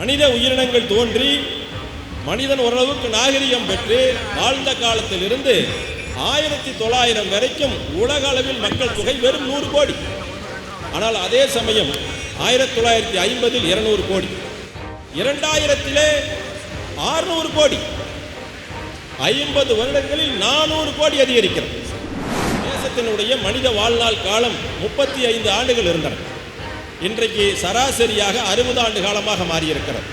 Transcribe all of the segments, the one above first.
மனித உயிரினங்கள் தோன்றி மனிதன் ஓரளவுக்கு நாகரிகம் பெற்று வாழ்ந்த காலத்திலிருந்து ஆயிரத்தி தொள்ளாயிரம் வரைக்கும் உலக அளவில் மக்கள் தொகை வெறும் நூறு கோடி. ஆனால் அதே சமயம் ஆயிரத்தி தொள்ளாயிரத்தி ஐம்பதில் இருநூறு கோடி. இரண்டாயிரத்திலே ஆறுநூறு கோடி. ஐம்பது வருடங்களில் நானூறு கோடி அதிகரிக்கிறது. தேசத்தினுடைய மனித வாழ்நாள் காலம் முப்பத்தி ஐந்து ஆண்டுகள் இருந்தன. இன்றைக்கு சராசரியாக அறுபது ஆண்டு காலமாக மாறியிருக்கிறது.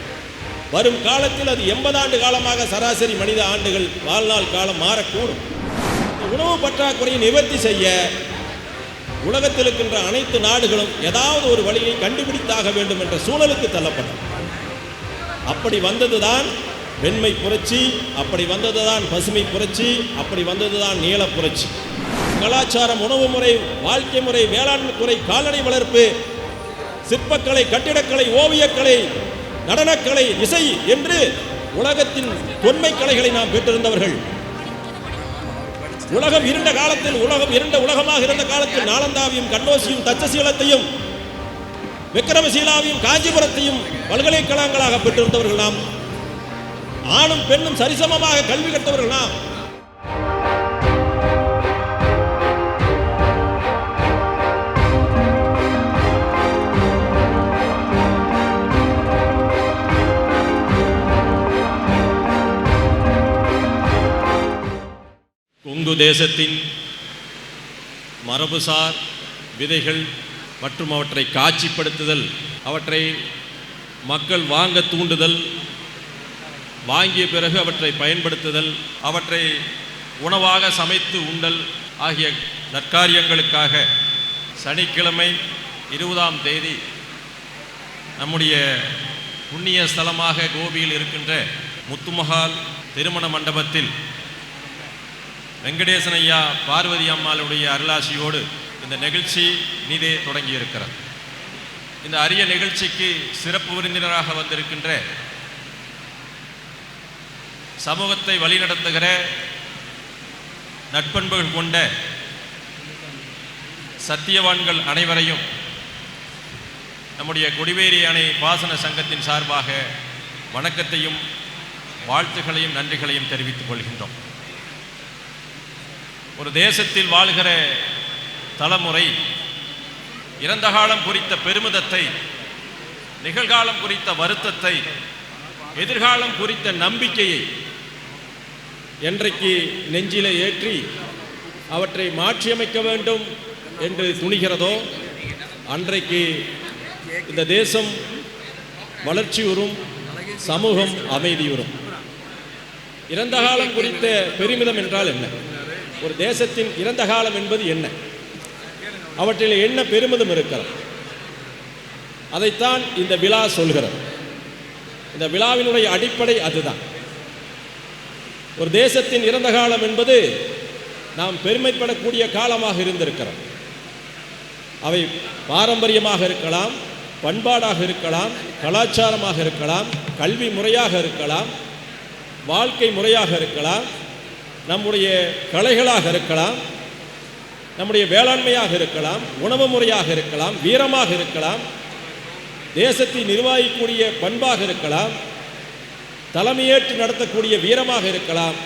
வரும் காலத்தில் அது எண்பது ஆண்டு காலமாக சராசரி மனித ஆண்டுகள் வாழ்நாள் காலம் மாறக்கூடும். உணவு பற்றாக்குறையை நிவர்த்தி செய்ய உலகத்தில் இருக்கின்ற அனைத்து நாடுகளும் ஏதாவது ஒரு வழியை கண்டுபிடித்தாக வேண்டும் என்ற சூழலுக்கு தள்ளப்படும் அப்படி வந்ததுதான் வெண்மை புரட்சி அப்படி வந்ததுதான் பசுமை புரட்சி அப்படி வந்ததுதான் நீல புரட்சி. கலாச்சாரம் உணவு முறை வாழ்க்கை முறை வேளாண்மை துறை கால்நடை வளர்ப்பு சிற்பக்கலை கட்டிடக்கலை ஓவியக்கலை நடனக்கலை இசை என்று உலகத்தின் தொன்மை கலைகளை நாம் பெற்றிருந்தவர்கள். உலகம் இருண்ட காலத்தில் உலகம் இருண்ட உலகமாக இருந்த காலத்தில் நாலந்தாவையும் கண்ணோசியும் தச்சசீலத்தையும் விக்ரமசீலாவையும் காஞ்சிபுரத்தையும் பல்கலைக்கழகங்களாக பெற்றிருந்தவர்கள் நாம். ஆணும் பெண்ணும் சரிசமமாக கல்வி கற்றவர்கள் நாம். கொங்கு தேசத்தின் மரபுசார் விதைகள் மற்றும் அவற்றை காட்சிப்படுத்துதல் அவற்றை மக்கள் வாங்க தூண்டுதல் வாங்கிய பிறகு அவற்றை பயன்படுத்துதல் அவற்றை உணவாக சமைத்து உண்டல் ஆகிய நற்காரியங்களுக்காக சனிக்கிழமை இருபதாம் தேதி நம்முடைய புண்ணிய ஸ்தலமாக கோபியில் இருக்கின்ற முத்துமஹால் திருமண மண்டபத்தில் வெங்கடேசன் ஐயா பார்வதி அம்மாளுடைய அருளாசியோடு இந்த நிகழ்ச்சி நீதே தொடங்கி இந்த அரிய நிகழ்ச்சிக்கு சிறப்பு விருந்தினராக வந்திருக்கின்ற சமூகத்தை வழிநடத்துகிற நட்பண்புகள் கொண்ட சத்தியவான்கள் அனைவரையும் நம்முடைய கொடிவேரி அணை பாசன சங்கத்தின் சார்பாக வணக்கத்தையும் வாழ்த்துக்களையும் நன்றிகளையும் தெரிவித்துக் கொள்கின்றோம். ஒரு தேசத்தில் வாழ்கிற தலைமுறை இறந்த காலம் குறித்த பெருமிதத்தை நிகழ்காலம் குறித்த வருத்தத்தை எதிர்காலம் குறித்த நம்பிக்கையை என்றைக்கு நெஞ்சிலே ஏற்றி அவற்றை மாற்றியமைக்க வேண்டும் என்று துணிகிறதோ அன்றைக்கு இந்த தேசம் வளர்ச்சியுறும் சமூகம் அமைதியுறும் இறந்த காலம் குறித்த பெருமிதம் என்றால் என்ன? ஒரு தேசத்தின் இறந்த காலம் என்பது என்ன? அவற்றில் என்ன பெருமிதம் இருக்கிறது? அதைத்தான் இந்த விழா சொல்கிறது. இந்த விழாவினுடைய அடிப்படை அதுதான். ஒரு தேசத்தின் இறந்த காலம் என்பது நாம் பெருமைப்படக்கூடிய காலமாக இருந்திருக்கிறோம். அவை பாரம்பரியமாக இருக்கலாம் பண்பாடாக இருக்கலாம் கலாச்சாரமாக இருக்கலாம் கல்வி முறையாக இருக்கலாம் வாழ்க்கை முறையாக இருக்கலாம் நம்முடைய கலைகளாக இருக்கலாம் நம்முடைய வேளாண்மையாக இருக்கலாம் உணவு முறையாக இருக்கலாம் வீரமாக இருக்கலாம் தேசத்தை நிர்வாகிக்கூடிய பண்பாக இருக்கலாம் தலைமையேற்று நடத்தக்கூடிய வீரமாக இருக்கலாம்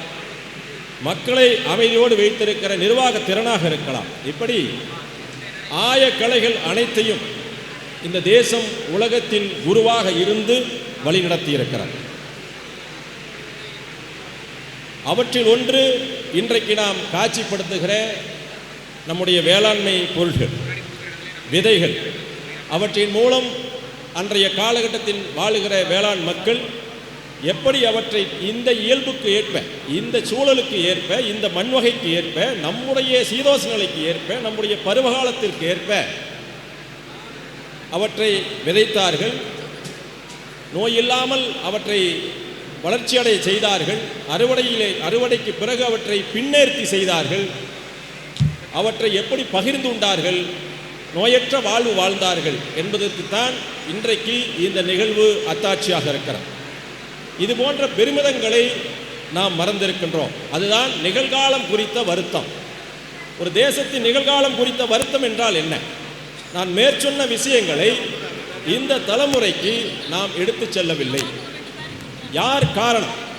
மக்களை அமைதியோடு வைத்திருக்கிற நிர்வாக திறனாக இருக்கலாம். இப்படி ஆய கலைகள் அனைத்தையும் இந்த தேசம் உலகத்தின் குருவாக இருந்து வழிநடத்தியிருக்கிறார் அவற்றில் ஒன்று இன்றைக்கு நாம் காட்சிப்படுத்துகிற நம்முடைய வேளாண்மை பொருள்கள் விதைகள். அவற்றின் மூலம் அன்றைய காலகட்டத்தில் வாழுகிற வேளாண் மக்கள் எப்படி அவற்றை இந்த இயல்புக்கு ஏற்ப இந்த சூழலுக்கு ஏற்ப இந்த மண்வகைக்கு ஏற்ப நம்முடைய சீதோஷ நிலைக்கு ஏற்ப நம்முடைய பருவகாலத்திற்கு ஏற்ப அவற்றை விதைத்தார்கள். நோய் இல்லாமல் அவற்றை வளர்ச்சியடைய செய்தார்கள். அறுவடையிலே அறுவடைக்கு பிறகு அவற்றை பின்னேர்த்தி செய்தார்கள். அவற்றை எப்படி பகிர்ந்து உண்டார்கள்? நோயற்ற வாழ்வு வாழ்ந்தார்கள் என்பதற்குத்தான் இன்றைக்கு இந்த நிகழ்வு அத்தாட்சியாக இருக்கிறது. இது போன்ற பெருமிதங்களை நாம் மறந்திருக்கின்றோம். அதுதான் நிகழ்காலம் குறித்த வருத்தம். ஒரு தேசத்தின் நிகழ்காலம் குறித்த வருத்தம் என்றால் என்ன? நான் மேற்சொன்ன விஷயங்களை இந்த தலைமுறைக்கு நாம் எடுத்துச் செல்லவில்லை. யார் காரணம்?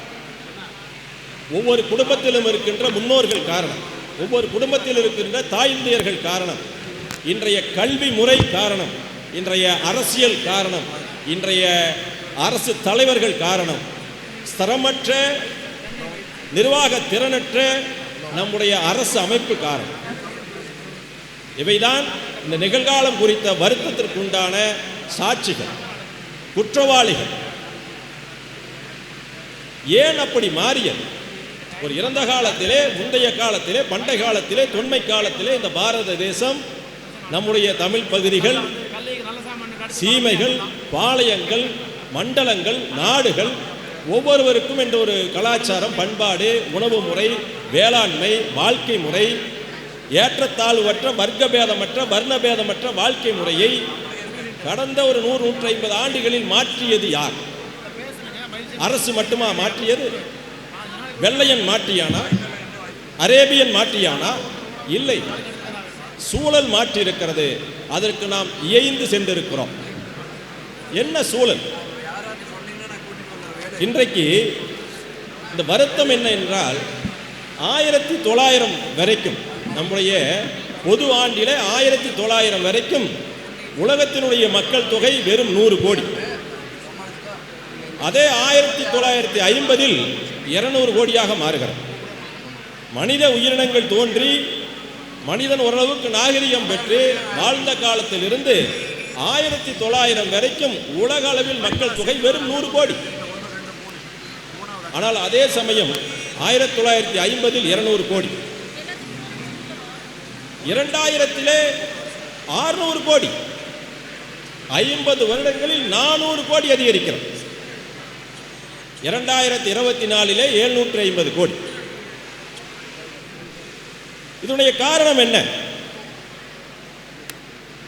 ஒவ்வொரு குடும்பத்திலும் இருக்கின்ற முன்னோர்கள் காரணம். ஒவ்வொரு குடும்பத்தில் இருக்கின்ற தாய்ந்தையர்கள் காரணம். இன்றைய கல்வி முறை காரணம். இன்றைய அரசியல் காரணம். இன்றைய அரசு தலைவர்கள் காரணம். ஸ்திரமற்ற நிர்வாக திறனற்ற நம்முடைய அரசு அமைப்பு காரணம். இவைதான் இந்த நிகழ்காலம் குறித்த வருத்தத்திற்குண்டான சாட்சிகள் குற்றவாளிகள். ஏன் அப்படி மாறியது? ஒரு இறந்த காலத்திலே முந்தைய காலத்திலே பண்டை காலத்திலே தொன்மை காலத்திலே இந்த பாரத தேசம் நம்முடைய தமிழ் பகுதிகள் சீமைகள் பாளையங்கள் மண்டலங்கள் நாடுகள் ஒவ்வொருவருக்கும் என்ற ஒரு கலாச்சாரம் பண்பாடு உணவு முறை வேளாண்மை வாழ்க்கை முறை ஏற்றத்தாழ்வற்ற வர்க்கபேதமற்ற வர்ணபேதமற்ற வாழ்க்கை முறையை கடந்த ஒரு நூறு நூற்றி ஐம்பது ஆண்டுகளில் மாற்றியது யார்? அரசு மட்டுமா மாற்றியது? வெள்ளையன் மாற்றியானா? அரேபியன் மாற்றியானா? இல்லை. சூழல் மாற்றி இருக்கிறது அதற்கு நாம் இயைந்து சென்றிருக்கிறோம். என்ன சூழல்? இன்றைக்கு இந்த வருத்தம் என்ன என்றால் ஆயிரத்தி தொள்ளாயிரம் வரைக்கும் நம்முடைய பொது ஆண்டில ஆயிரத்தி தொள்ளாயிரம் வரைக்கும் உலகத்தினுடைய மக்கள் தொகை வெறும் நூறு கோடி. அதே ஆயிரத்தி தொள்ளாயிரத்தி ஐம்பதில் இருநூறு கோடியாக மாறுகிறது. மனித உயிரினங்கள் தோன்றி மனிதன் ஓரளவுக்கு நாகரிகம் பெற்று வாழ்ந்த காலத்திலிருந்து ஆயிரத்தி தொள்ளாயிரம் வரைக்கும் உலக அளவில் மக்கள் தொகை வெறும் நூறு கோடி. ஆனால் அதே சமயம் ஆயிரத்தி தொள்ளாயிரத்தி ஐம்பதில் இருநூறு கோடி. இரண்டாயிரத்திலே ஆறுநூறு கோடி. ஐம்பது வருடங்களில் நானூறு கோடி அதிகரிக்கிறது. இரண்டாயிரத்தி இருபத்தி நாலிலே எழுநூற்றி ஐம்பது கோடி. இதனுடைய காரணம் என்ன?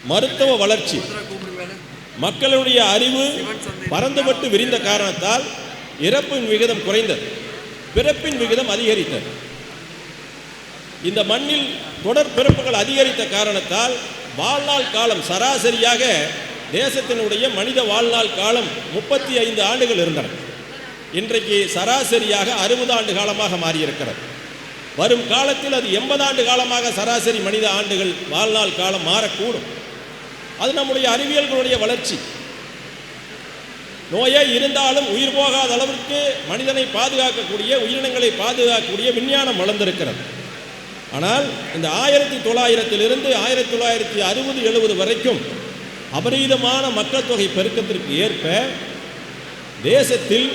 மருத்துவ வளர்ச்சி. மக்களுடைய அறிவு பறந்துபட்டு விரிந்த காரணத்தால் இறப்பின் விகிதம் குறைந்தது. பிறப்பின் விகிதம் அதிகரித்தது. இந்த மண்ணில் தொடர் பிறப்புகள் அதிகரித்த காரணத்தால் வாழ்நாள் காலம் சராசரியாக தேசத்தினுடைய மனித வாழ்நாள் காலம் முப்பத்தி ஐந்து ஆண்டுகள் இருந்தன. இன்றைக்கு சராசரியாக அறுபது ஆண்டு காலமாக மாறியிருக்கிறது. வரும் காலத்தில் அது எண்பது ஆண்டு காலமாக சராசரி மனித ஆண்டுகள் வாழ்நாள் காலம் மாறக்கூடும். அது நம்முடைய அறிவியல்களுடைய வளர்ச்சி. நோயே இருந்தாலும் உயிர் போகாத அளவிற்கு மனிதனை பாதுகாக்கக்கூடிய உயிரினங்களை பாதுகாக்கக்கூடிய விஞ்ஞானம் வளர்ந்திருக்கிறது. ஆனால் இந்த ஆயிரத்தி தொள்ளாயிரத்திலிருந்து ஆயிரத்தி தொள்ளாயிரத்தி அறுபது எழுபது வரைக்கும் அபரீதமான மக்கள் தொகை பெருக்கத்திற்கு ஏற்ப தேசத்தில்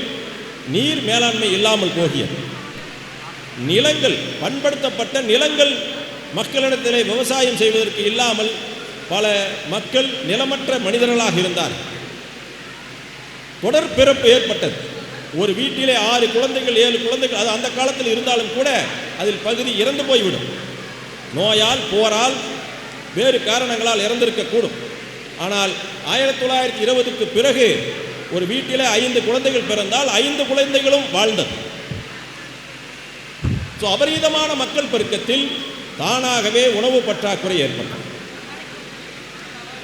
நீர் மேலாண்மை இல்லாமல் போகியது. நிலங்கள் பண்படுத்தப்பட்ட நிலங்கள் மக்களிடத்திலே விவசாயம் செய்வதற்கு இல்லாமல் பல மக்கள் நிலமற்ற மனிதர்களாக இருந்தார்கள். தொடர் பிறப்பு ஏற்பட்டது. ஒரு வீட்டிலே ஆறு குழந்தைகள் ஏழு குழந்தைகள் அது அந்த காலத்தில் இருந்தாலும் கூட அதில் பகுதி இறந்து போய்விடும். நோயால் போரால் வேறு காரணங்களால் இறந்திருக்கக்கூடும். ஆனால் ஆயிரத்தி தொள்ளாயிரத்தி இருபதுக்கு பிறகு ஒரு வீட்டில் ஐந்து குழந்தைகள் பிறந்தால் ஐந்து குழந்தைகளும் வாழ்ந்தது. ஸோ அபரீதமான மக்கள் பெருக்கத்தில் தானாகவே உணவு பற்றாக்குறை ஏற்பட்டது.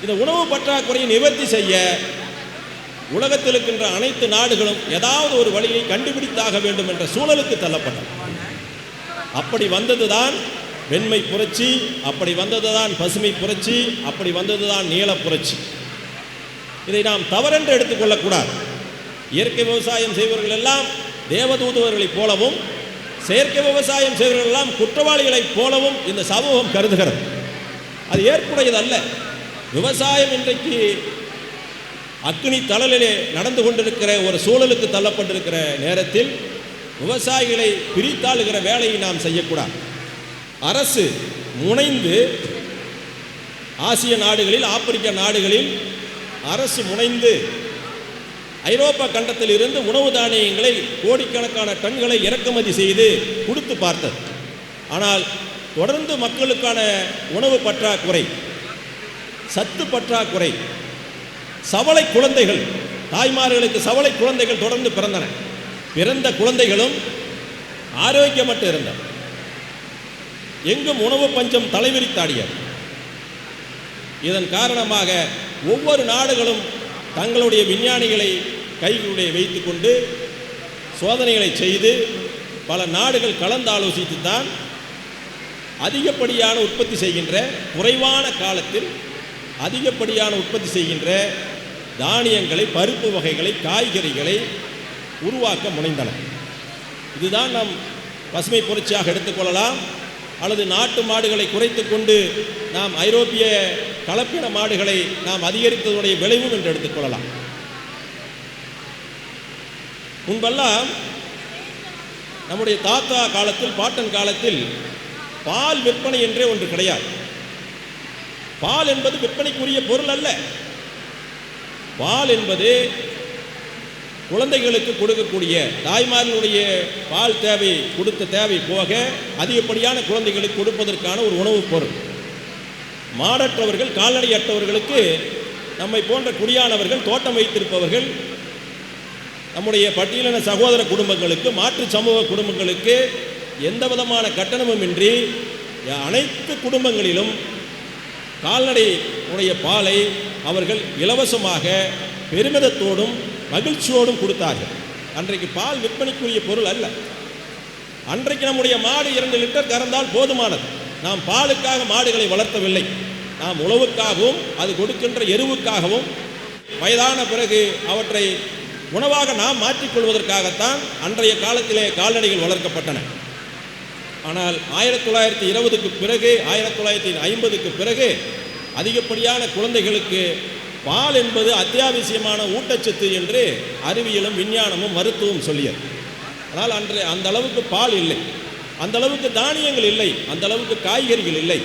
இந்த உணவு பற்றாக்குறையை நிவர்த்தி செய்ய உலகத்தில் இருக்கின்ற அனைத்து நாடுகளும் ஏதாவது ஒரு வழியை கண்டுபிடித்தாக வேண்டும் என்ற சூழலுக்கு தள்ளப்பட்டது. அப்படி வந்ததுதான் வெண்மை புரட்சி அப்படி வந்ததுதான் பசுமை புரட்சி அப்படி வந்ததுதான் நீல புரட்சி. இதை நாம் தவறென்று எடுத்துக்கொள்ளக்கூடாது. இயற்கை விவசாயம் செய்பவர்கள் எல்லாம் தேவதூதுவர்களைப் போலவும் செயற்கை விவசாயம் செய்பவர்கள் எல்லாம் குற்றவாளிகளைப் போலவும் இந்த சமூகம் கருதுகிறது. அது ஏற்புடையது அல்ல. விவசாயம் இன்றைக்கு அக்னி தளலிலே நடந்து கொண்டிருக்கிற ஒரு சூழலுக்கு தள்ளப்பட்டிருக்கிற நேரத்தில் விவசாயிகளை பிரித்தாளுகிற வேலையை நாம் செய்யக்கூடாது. அரசு முனைந்து ஆசிய நாடுகளில் ஆப்பிரிக்க நாடுகளில் அரசு முனைந்து ஐரோப்பா கண்டத்தில் இருந்து உணவு தானியங்களை கோடிக்கணக்கான டன்களை இறக்குமதி செய்து கொடுத்து பார்த்தது. ஆனால் தொடர்ந்து மக்களுக்கான உணவு பற்றாக்குறை சத்து பற்றாக்குறை சவளை குழந்தைகள் தாய்மார்களுக்கு சவளை குழந்தைகள் தொடர்ந்து பிறந்தன. பிறந்த குழந்தைகளும் ஆரோக்கியமற்று இருந்தன. எங்கும் உணவு பஞ்சம் தலைவிரித்தாடியது. இதன் காரணமாக ஒவ்வொரு நாடுகளும் தங்களுடைய விஞ்ஞானிகளை கைகளுடைய வைத்து கொண்டு சோதனைகளை செய்து பல நாடுகள் கலந்து ஆலோசித்து தான் அதிகப்படியான உற்பத்தி செய்கின்ற குறைவான காலத்தில் அதிகப்படியான உற்பத்தி செய்கின்ற தானியங்களை பருப்பு வகைகளை காய்கறிகளை உருவாக்க முனைந்தன. இதுதான் நாம் பசுமை புரட்சியாக எடுத்துக்கொள்ளலாம் அல்லது நாட்டு மாடுகளை குறைத்து கொண்டு நாம் ஐரோப்பிய கலப்பின மாடுகளை நாம் அதிகரித்ததுடைய விளைவும் என்று எடுத்துக்கொள்ளலாம் முன்பெல்லாம் நம்முடைய தாத்தா காலத்தில் பாட்டன் காலத்தில் பால் விற்பனை என்றே ஒன்று கிடையாது. பால் என்பது விற்பனைக்குரிய பொருள் அல்ல. பால் என்பது குழந்தைகளுக்கு கொடுக்கக்கூடிய தாய்மார்களுடைய பால் தேவை கொடுத்த தேவை போக அதிகப்படியான குழந்தைகளுக்கு கொடுப்பதற்கான ஒரு உணவுப் பொருள். மாடற்றவர்கள் கால்நடையற்றவர்களுக்கு நம்மை போன்ற குடியானவர்கள் தோட்டம் வைத்திருப்பவர்கள் நம்முடைய பட்டியலின சகோதர குடும்பங்களுக்கு மாற்று சமூக குடும்பங்களுக்கு எந்த விதமான கட்டணமும் இன்றி அனைத்து குடும்பங்களிலும் கால்நடை உடைய பாலை அவர்கள் இலவசமாக பெருமிதத்தோடும் மகிழ்ச்சியோடும் கொடுத்தார்கள். அன்றைக்கு பால் விற்பனைக்குரிய பொருள் அல்ல. அன்றைக்கு நம்முடைய மாடு இரண்டு லிட்டர் கறந்தால் போதுமானது. நாம் பாலுக்காக மாடுகளை வளர்த்தவில்லை. நாம் உழவுக்காகவும் அது கொடுக்கின்ற எருவுக்காகவும் வயதான பிறகு அவற்றை உணவாக நாம் மாற்றிக்கொள்வதற்காகத்தான் அன்றைய காலத்திலே கால்நடைகள் வளர்க்கப்பட்டன. ஆனால் ஆயிரத்தி தொள்ளாயிரத்தி இருபதுக்கு பிறகு ஆயிரத்தி தொள்ளாயிரத்தி ஐம்பதுக்கு பிறகு அதிகப்படியான குழந்தைகளுக்கு பால் என்பது அத்தியாவசியமான ஊட்டச்சத்து என்று அறிவியலும் விஞ்ஞானமும் மருத்துவம் சொல்லியது. ஆனால் அன்று அந்த அளவுக்கு பால் இல்லை. அந்த அளவுக்கு தானியங்கள் இல்லை அந்த அளவுக்கு காய்கறிகள் இல்லை.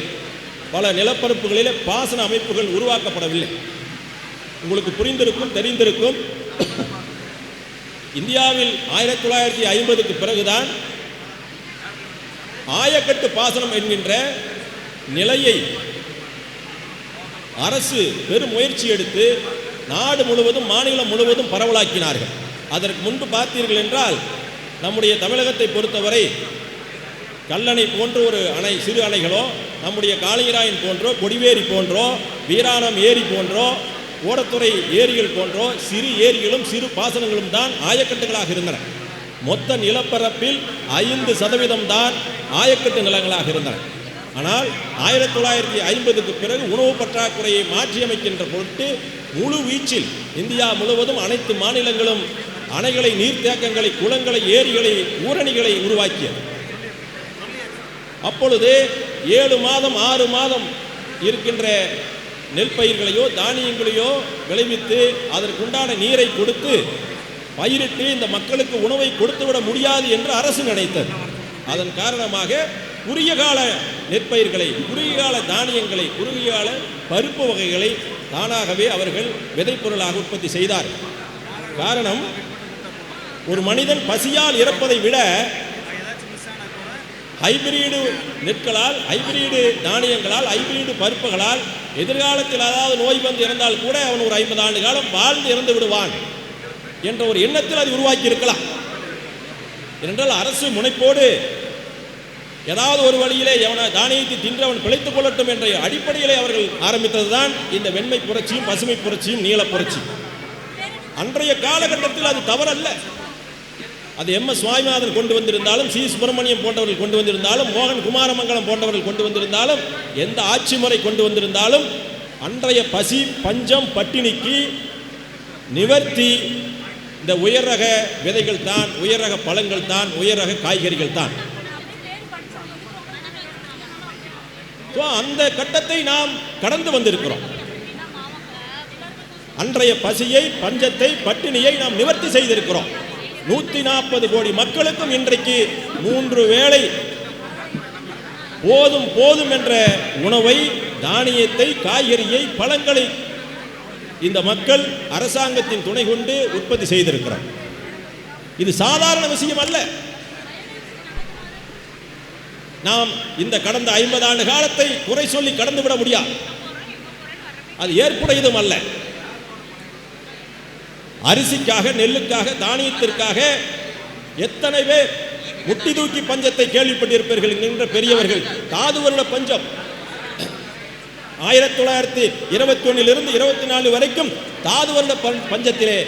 பல நிலப்பரப்புகளிலே பாசன அமைப்புகள் உருவாக்கப்படவில்லை. உங்களுக்கு புரிந்திருக்கும் தெரிந்திருக்கும். இந்தியாவில் ஆயிரத்தி தொள்ளாயிரத்தி ஐம்பதுக்கு பிறகுதான் ஆயக்கட்டு பாசனம் என்கின்ற நிலையை அரசு பெரும் முயற்சி எடுத்து நாடு முழுவதும் மாநிலம் முழுவதும் பரவலாக்கினார்கள். அதற்கு முன்பு பார்த்தீர்கள் என்றால் நம்முடைய தமிழகத்தை பொறுத்தவரை கல்லணை போன்ற ஒரு அணை சிறு அணைகளோ நம்முடைய காளிங்கராயன் போன்றோ கொடிவேரி போன்றோ வீராணம் ஏரி போன்றோ ஓடத்துறை ஏரிகள் போன்றோ சிறு ஏரிகளும் சிறு பாசனங்களும் தான் ஆயக்கட்டுகளாக இருந்தன. மொத்த நிலப்பரப்பில் ஐந்து சதவீதம் தான் ஆயக்கட்டு நிலங்களாக இருந்தன. ஆனால் ஆயிரத்தி தொள்ளாயிரத்தி ஐம்பதுக்கு பிறகு உணவு பற்றாக்குறையை மாற்றியமைக்கின்ற பொருட்டு முழு வீச்சில் இந்தியா முழுவதும் அனைத்து மாநிலங்களும் அணைகளை நீர்த்தேக்கங்களை குளங்களை ஏரிகளை ஊரணிகளை உருவாக்கியது. அப்பொழுது ஏழு மாதம் ஆறு மாதம் இருக்கின்ற நெல் பயிர்களையோ தானியங்களையோ விளைவித்து அதற்குண்டான நீரை கொடுத்து பயிரிட்டு இந்த மக்களுக்கு உணவை கொடுத்துவிட முடியாது என்று அரசு நினைத்தது. அதன் காரணமாக குறுகிய கால நெற்பயிர்களை குறுகிய கால தானியங்களை குறுகிய கால பருப்பு வகைகளை தானாகவே அவர்கள் விதைப்பொருளாக உற்பத்தி செய்தார் காரணம் ஒரு மனிதன் பசியால் இறப்பதை விட ஹைபிரிடு நெற்களால் ஹைபிரிடு தானியங்களால் ஹைபிரிடு பருப்புகளால் எதிர்காலத்தில் அதாவது நோய் வந்து இறந்தால் கூட அவன் ஒரு ஐம்பது ஆண்டு காலம் வாழ்ந்து இறந்து விடுவான் என்ற ஒரு எண்ணத்தில் அது உருவாக்கி இருக்கலாம் என்றால் அரசு முனைப்போடு ஏதாவது ஒரு வழியிலே எவனை தானியத்தை தின்று அவன் பிழைத்துக் கொள்ளட்டும் என்ற அடிப்படையிலே அவர்கள் ஆரம்பித்ததுதான் இந்த வெண்மை புரட்சியும் பசுமை புரட்சியும் நீல புரட்சி. அன்றைய காலகட்டத்தில் அது தவறல்ல. அது எம் எஸ் சுவாமிநாதன் கொண்டு வந்திருந்தாலும் சி. சுப்பிரமணியம் போன்றவர்கள் கொண்டு வந்திருந்தாலும் மோகன் குமாரமங்கலம் போன்றவர்கள் கொண்டு வந்திருந்தாலும் எந்த ஆட்சி முறை கொண்டு வந்திருந்தாலும் அன்றைய பசி பஞ்சம் பட்டினிக்கு நிவர்த்தி இந்த உயர் ரக விதைகள் தான் உயர் ரக பழங்கள் தான் உயர் ரக காய்கறிகள் தான். ஸோ அந்த கட்டத்தை நாம் கடந்து வந்திருக்கிறோம். அன்றைய பசியை பஞ்சத்தை பட்டினியை நாம் நிவர்த்தி செய்திருக்கிறோம். நூத்தி நாற்பது கோடி மக்களுக்கும் இன்றைக்கு மூன்று வேளை போதும் போதும் என்ற உணவை தானியத்தை காய்கறியை பழங்களை இந்த மக்கள் அரசாங்கத்தின் துணை கொண்டு உற்பத்தி செய்திருக்கிறார். இது சாதாரண விஷயம் அல்ல. நாம் இந்த கடந்த ஐம்பது ஆண்டு காலத்தை குறை சொல்லி கடந்து விட முடியாது அது ஏற்புடையதும் அல்ல. அரிசிக்காக நெல்லுக்காக தானியத்திற்காக எத்தனை பேர் முட்டி தூக்கி பஞ்சத்தை கேள்விப்பட்டிருப்பீர்கள் என்கின்ற பெரியவர்கள். காது வருட பஞ்சம். ஆயிரத்தி தொள்ளாயிரத்தி இருபத்தி ஒன்னிலிருந்து இருபத்தி நாலு வரைக்கும் தாது வருட பஞ்சத்திலே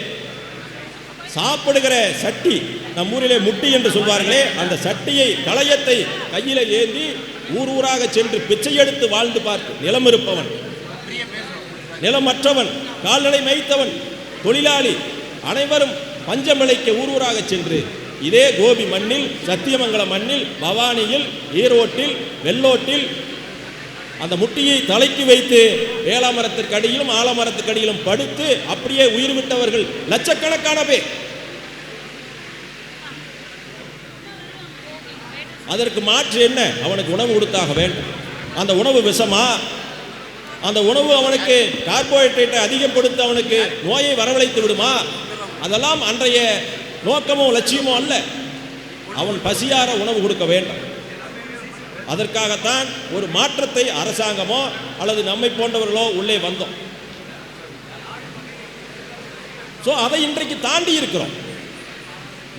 சாப்பிடுகிற சட்டி நம் ஊரிலே முட்டி என்று சொல்வார்களே அந்த சட்டியை களையத்தை கையில ஏந்தி ஊர் ஊராக சென்று பிச்சை எடுத்து வாழ்ந்து பார்த்து நிலம் இருப்பவன் நிலமற்றவன் கால்நடை மேய்த்தவன் தொழிலாளி அனைவரும் பஞ்சம் ஊர்வராக ஊர் ஊராக சென்று இதே கோபி மண்ணில் சத்தியமங்கல மண்ணில் பவானியில் ஈரோட்டில் வெள்ளோட்டில் அந்த முட்டியை தலைக்கு வைத்து வேளாமரத்திற்கு அடியிலும் ஆலமரத்துக்கு அடியிலும் படுத்து அப்படியே உயிர் விட்டவர்கள் லட்சக்கணக்கான பேர். அதற்கு மாற்று என்ன? அவனுக்கு உணவு கொடுத்தாக வேண்டும். அந்த உணவு விஷமா? அந்த உணவு அவனுக்கு கார்போஹைட்ரேட்டை கொடுத்து அவனுக்கு நோயை வரவழைத்து விடுமா? அதெல்லாம் அன்றைய நோக்கமோ லட்சியமோ அல்ல. அவன் பசியார உணவு கொடுக்க வேண்டும். அதற்காகத்தான் ஒரு மாற்றத்தை அரசாங்கமோ அல்லது நம்மை போன்றவர்களோ உள்ளே வந்தோம். ஸோ அதை இன்றைக்கு தாண்டி இருக்கிறோம்.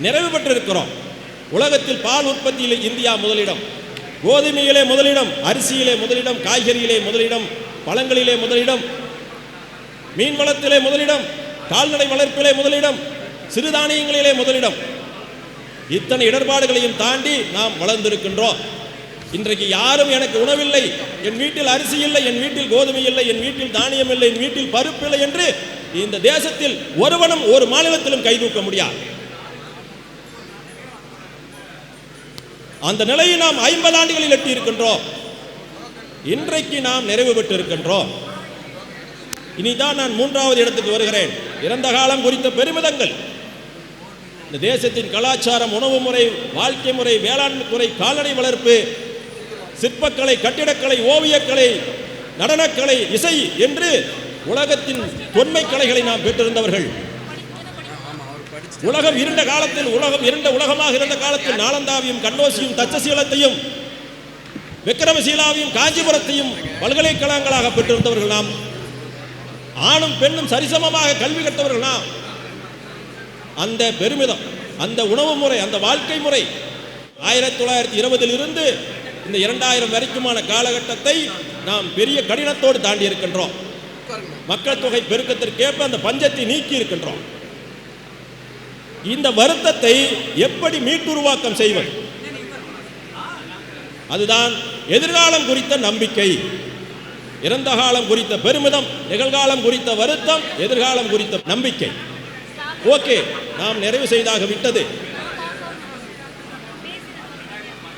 நிறைவு பெற்றிருக்கிறோம். உலகத்தில் பால் உற்பத்தியில் இந்தியா முதலிடம். கோதுமையிலே முதலிடம் அரிசியிலே முதலிடம் காய்கறியிலே முதலிடம் பழங்களிலே முதலிடம் மீன் வளத்திலே முதலிடம் கால்நடை வளர்ப்பிலே முதலிடம் சிறுதானியங்களிலே முதலிடம். இத்தனை இடர்பாடுகளையும் தாண்டி நாம் வளர்ந்திருக்கின்றோம். இன்றைக்கு யாரும் எனக்கு உணவில்லை என் வீட்டில் அரிசி இல்லை என் வீட்டில் கோதுமை இல்லை என் வீட்டில் தானியம் இல்லை என் வீட்டில் பருப்பு இல்லை என்று இந்த தேசத்தில் ஒருவனும் ஒரு மாநிலத்திலும் கை தூக்க முடியாது. அந்த நிலையை நாம் ஐம்பது ஆண்டுகளில் எட்டி இருக்கின்றோம் இன்றைக்கு நாம் நிறைவு பெற்று இருக்கின்றோம் இனிதான் நான் மூன்றாவது இடத்துக்கு வருகிறேன். இறந்த காலம் குறித்த பெருமிதங்கள். இந்த தேசத்தின் கலாச்சாரம் உணவு முறை வாழ்க்கை முறை வேளாண்மை துறை கால்நடை வளர்ப்பு சிற்பக்கலை கட்டிடக்கலை ஓவியக்கலை நடனக்கலை இசை என்று உலகத்தின் தொன்மை கலைகளை நாம் பெற்றிருந்தவர்கள். உலகம் இருண்ட காலத்தில் உலகம் இருண்ட உலகமாக இருந்த காலத்தில் நாலந்தாவையும் கண்ணோசியும் தச்சசீலத்தையும் விக்ரமசீலாவையும் காஞ்சிபுரத்தையும் பல்கலைக்கழகங்களாக பெற்றிருந்தவர்கள் நாம். ஆணும் பெண்ணும் சரிசமமாக கல்வி கற்றவர்கள் நாம். அந்த பெருமிதம் அந்த உணவு முறை அந்த வாழ்க்கை முறை ஆயிரத்தி தொள்ளாயிரத்தி இருபதில் இருந்து இந்த இரண்டாயிரம் வரைக்குமான காலகட்டத்தை நாம் பெரிய கடினத்தோடு தாண்டி இருக்கின்றோம். மக்கள் தொகை பெருக்கத்திற்கேற்ப அந்த பஞ்சத்தை நீக்கி இருக்கின்றோம். இந்த வருத்தத்தை எப்படி மீட்டுருவாக்கம் செய்வது? அதுதான் எதிர்காலம் குறித்த நம்பிக்கை. இறந்த காலம் குறித்த பெருமிதம் நிகழ்காலம் குறித்த வருத்தம் எதிர்காலம் குறித்த நம்பிக்கை. ஓகே நாம் நிறைவு செய்தாக விட்டது.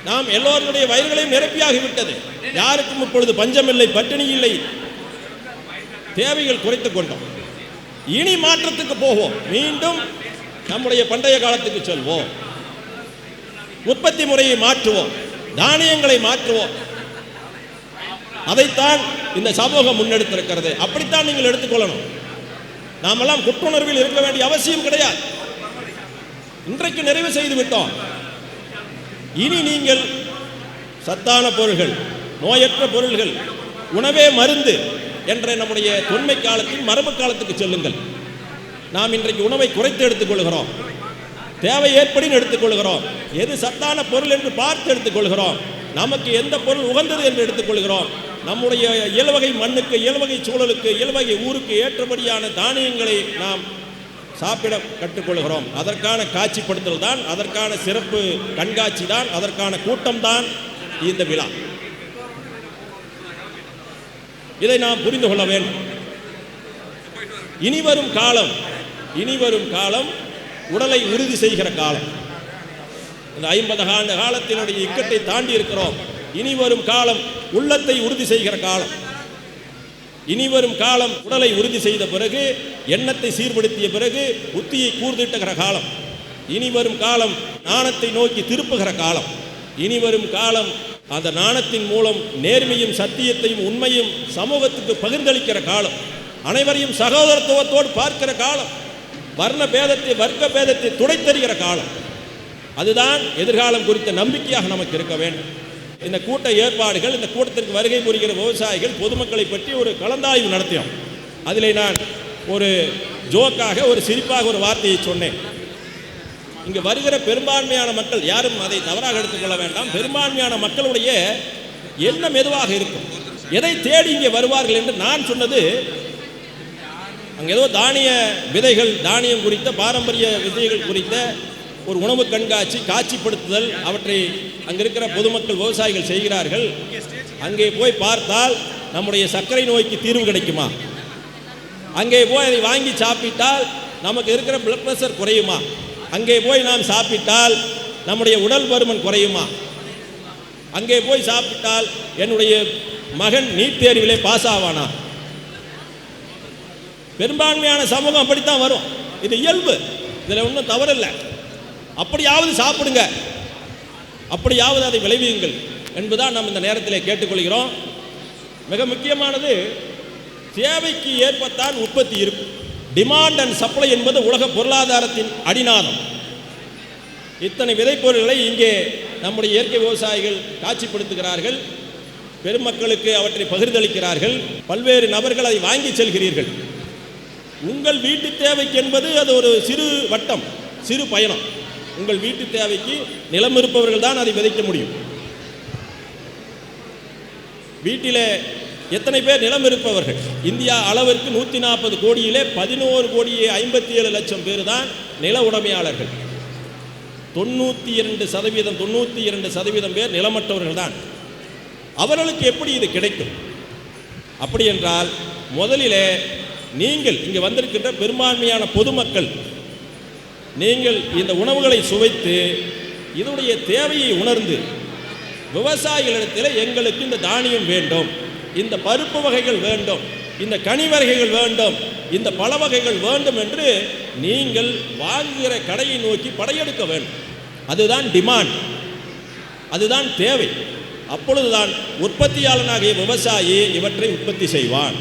நாம் எல்லோருடைய வயல்களையும் நிரப்பியாகி விட்டது. யாருக்கும் இப்பொழுது பஞ்சமில்லை பட்டினி இல்லை. தேவைகள் குறைத்துக் கொண்டோம். இனி மாற்றத்துக்கு போவோம். மீண்டும் நம்முடைய பண்டைய காலத்துக்கு செல்வோம். உற்பத்தி முறையை மாற்றுவோம். தானியங்களை மாற்றுவோம். அதைத்தான் இந்த சமூகம் முன்னெடுத்திருக்கிறது. அப்படித்தான் நீங்கள் எடுத்துக்கொள்ளணும் நாமெல்லாம் குற்றுணர்வில் இருக்க வேண்டிய அவசியம் கிடையாது. இன்றைக்கு நிறைவு செய்து விட்டோம். இனி நீங்கள் சத்தான பொருள்கள் நோயற்ற பொருள்கள் உணவே மருந்து என்ற நம்முடைய தொன்மை காலத்தில் மரபு காலத்துக்கு செல்லுங்கள். நாம் இன்றைக்கு உணவை குறைத்து எடுத்துக்கொள்கிறோம் தேவை ஏற்படின்னு எடுத்துக்கொள்கிறோம். எது சத்தான பொருள் என்று பார்த்து எடுத்துக்கொள்கிறோம். நமக்கு எந்த பொருள் உகந்தது என்று எடுத்துக்கொள்கிறோம். நம்முடைய இயல்வகை மண்ணுக்கு இயல்வகை சூழலுக்கு இயல்வகை ஊருக்கு ஏற்றபடியான தானியங்களை நாம் சாப்பிட கற்றுக்கொள்கிறோம். அதற்கான காட்சிப்படுத்தல் தான் அதற்கான சிறப்பு கண்காட்சி தான் அதற்கான கூட்டம் தான் இந்த விழா. இதை நாம் புரிந்து கொள்ள வேண்டும். இனி வரும் காலம் இனி வரும் காலம் உடலை உறுதி செய்கிற காலம். இந்த ஐம்பது ஆண்டு காலத்தினுடைய இக்கட்டை தாண்டி இருக்கிறோம். இனி வரும் காலம் உள்ளத்தை உறுதி செய்கிற காலம். இனி வரும் காலம் உடலை உறுதி செய்த பிறகு எண்ணத்தை சீர்படுத்திய பிறகு புத்தியை கூர்திட்டுகிற காலம். இனி வரும் காலம் நாணத்தை நோக்கி திருப்புகிற காலம். இனி வரும் காலம் அந்த நாணத்தின் மூலம் நேர்மையும் சத்தியத்தையும் உண்மையும் சமூகத்துக்கு பகிர்ந்தளிக்கிற காலம். அனைவரையும் சகோதரத்துவத்தோடு பார்க்கிற காலம். வர்ண பேதத்தை வர்க்க பேதத்தை துடைத்தறிகிற காலம். அதுதான் எதிர்காலம் குறித்த நம்பிக்கையாக நமக்கு இருக்க வேண்டும். இந்த கூட்ட ஏற்பாடுகள் இந்த கூட்டத்திற்கு வருகை புரிகிற விவசாயிகள் பொதுமக்களை பற்றி ஒரு கலந்தாய்வு நடத்தினோம். அதில் நான் ஒரு ஜோக்காக ஒரு சிரிப்பாக ஒரு வார்த்தையை சொன்னேன். இங்கே வருகிற பெரும்பான்மையான மக்கள் யாரும் அதை தவறாக எடுத்துக்கொள்ள வேண்டாம். பெரும்பான்மையான மக்களுடைய எண்ணம் எதுவாக இருக்கும்? எதை தேடி இங்கே வருவார்கள் என்று நான் சொன்னது அங்கே ஏதோ தானிய விதைகள் தானியம் குறித்த பாரம்பரிய விதைகள் குறித்த ஒரு உணவு கண்காட்சி காட்சிப்படுத்துதல் அவற்றை அங்கே இருக்கிற பொதுமக்கள் விவசாயிகள் செய்கிறார்கள். அங்கே போய் பார்த்தால் நம்முடைய சர்க்கரை நோய்க்கு தீர்வு கிடைக்குமா? அங்கே போய் அதை வாங்கி சாப்பிட்டால் நமக்கு இருக்கிற பிளட் ப்ரெஷர் குறையுமா? அங்கே போய் நாம் சாப்பிட்டால் நம்முடைய உடல் பருமன் குறையுமா? அங்கே போய் சாப்பிட்டால் என்னுடைய மகன் நீட் தேர்விலே பாஸ் ஆவானா? பெரும்பான்மையான சமூகம் அப்படித்தான் வரும். இது இயல்பு. இதில் ஒன்றும் தவறில்லை. அப்படியாவது சாப்பிடுங்க. அப்படியாவது அதை விளைவியுங்கள் என்பதான் நாம் இந்த நேரத்தில் கேட்டுக்கொள்கிறோம். மிக முக்கியமானது தேவைக்கு ஏற்பத்தான் உற்பத்தி இருக்கும் டிமாண்ட் அண்ட் சப்ளை என்பது உலக பொருளாதாரத்தின் அடிநாதம். இத்தனை விதைப்பொருட்களை இங்கே நம்முடைய இயற்கை விவசாயிகள் காட்சிப்படுத்துகிறார்கள். பெருமக்களுக்கு அவற்றை பகிர்ந்தளிக்கிறார்கள். பல்வேறு நபர்கள் அதை வாங்கி செல்கிறீர்கள். உங்கள் வீட்டு தேவைக்கு என்பது அது ஒரு சிறு வட்டம் சிறு பயணம். உங்கள் வீட்டு தேவைக்கு நிலம் இருப்பவர்கள் தான் அதை விதைக்க முடியும். வீட்டிலே எத்தனை பேர் நிலம் இருப்பவர்கள்? இந்தியா அளவிற்கு நூற்றி நாற்பது கோடியிலே பதினோரு கோடியே ஐம்பத்தி ஏழு லட்சம் பேர் தான் நில உடைமையாளர்கள். தொண்ணூற்றி இரண்டு சதவீதம் தொண்ணூற்றி இரண்டு சதவீதம் பேர் நிலமற்றவர்கள் தான். அவர்களுக்கு எப்படி இது கிடைக்கும்? அப்படி என்றால் முதலிலே நீங்கள் இங்கே வந்திருக்கின்ற பெரும்பான்மையான பொதுமக்கள் நீங்கள் இந்த உணவுகளை சுவைத்து இதனுடைய தேவையை உணர்ந்து விவசாயிகளிடத்தில் எங்களுக்கு இந்த தானியம் வேண்டும் இந்த பருப்பு வகைகள் வேண்டும் இந்த கனி வகைகள் வேண்டும் இந்த பழ வகைகள் வேண்டும் என்று நீங்கள் வாங்குகிற கடையை நோக்கி படையெடுக்க வேண்டும். அதுதான் டிமாண்ட். அதுதான் தேவை. அப்பொழுதுதான் உற்பத்தியாளனாகிய விவசாயி இவற்றை உற்பத்தி செய்வான்.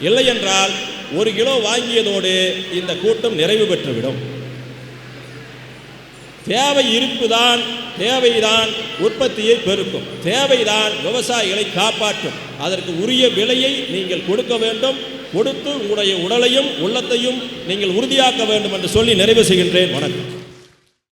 இல்லை என்றால் ஒரு கிலோ வாங்கியதோடு இந்த கூட்டம் நிறைவு பெற்றுவிடும். தேவை இருப்புதான் தேவைதான் உற்பத்தியை பெருக்கும். தேவைதான் விவசாயிகளை காப்பாற்றும். அதற்கு உரிய விலையை நீங்கள் கொடுக்க வேண்டும். கொடுத்து உங்களுடைய உடலையும் உள்ளத்தையும் நீங்கள் உறுதியாக்க வேண்டும் என்று சொல்லி நிறைவு செய்கின்றேன். வணக்கம்.